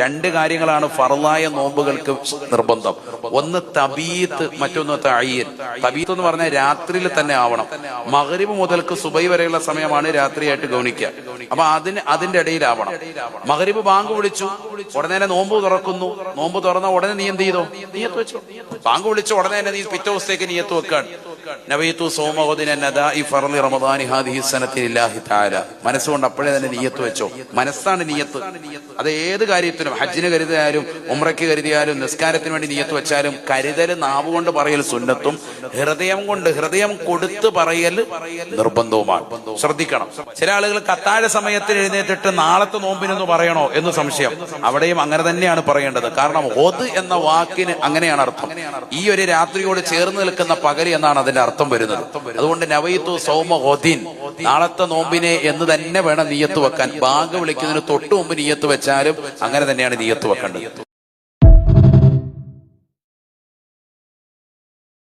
രണ്ട് കാര്യങ്ങളാണ് ഫറലായ നോമ്പുകൾക്ക് നിർബന്ധം. ഒന്ന് തബീത്ത് മറ്റൊന്ന് തയ്യൻ തബീത്ത് എന്ന് പറഞ്ഞാൽ രാത്രിയിൽ തന്നെ ആവണം. മകരിബ് മുതൽക്ക് സുബൈ വരെയുള്ള സമയമാണ് രാത്രിയായിട്ട് ഗൗനിക്കുക അപ്പൊ അതിന് അതിന്റെ ഇടയിലാവണം മകരിബ് ബാങ്ക് വിളിച്ചു. ഉടനെ നോമ്പ് തുറക്കുന്നു. നോമ്പ് തുറന്ന ഉടനെ നീ എന്ത് ചെയ്തോ? നീയത്ത് വെച്ചു. ബാങ്ക് വിളിച്ചു ഉടനെ നീ പിറ്റേ ദിവസത്തേക്ക് നീയത്ത് വെക്കാണ്. നവീത്തു സോമഹോദിന നദാഇ ഫർളി റമദാനി ഹാദിഹി സനത്തിലില്ലാഹി തആല. മനസ്സുകൊണ്ട് അപ്പോഴേ തന്നെ നീയത്ത് വെച്ചോ. മനസ്സാണ് നീയത്ത് അത് ഏത് കാര്യത്തിനും ഹജ്ജിന് കരുതിയാലും ഉമ്രയ്ക്ക് കരുതിയാലും നിസ്കാരത്തിന് വേണ്ടി നീയത്ത് വെച്ചാലും കരുതൽ നാവ് കൊണ്ട് പറയൽ സുന്നത്തും ഹൃദയം കൊണ്ട് ഹൃദയം കൊടുത്ത് പറയൽ നിർബന്ധവുമാണ്. ശ്രദ്ധിക്കണം. ചില ആളുകൾ കത്താഴ സമയത്തിൽ എഴുന്നേറ്റിട്ട് നാളത്തെ നോമ്പിനെന്ന് പറയണോ എന്ന് സംശയം. അവിടെയും അങ്ങനെ തന്നെയാണ് പറയേണ്ടത്. കാരണം ഒത് എന്ന വാക്കിന് അങ്ങനെയാണ് അർത്ഥം. ഈ ഒരു രാത്രിയോട് ചേർന്ന് നിൽക്കുന്ന പകൽ എന്നാണ് അതിന്റെ അർത്ഥം വരുന്നത്. അതുകൊണ്ട് നവയിത്തു സൗമഹോദീൻ ഹൊദിൻ നാളത്തെ നോമ്പിനെ എന്ന് തന്നെ വേണം നീയത്ത് വെക്കാൻ. ബാങ്ക് വിളിക്കുന്നതിന് തൊട്ടു മുമ്പ് നീയത്ത് വെച്ചാലും അങ്ങനെ തന്നെയാണ് നീയത്ത് വെക്കേണ്ടത്.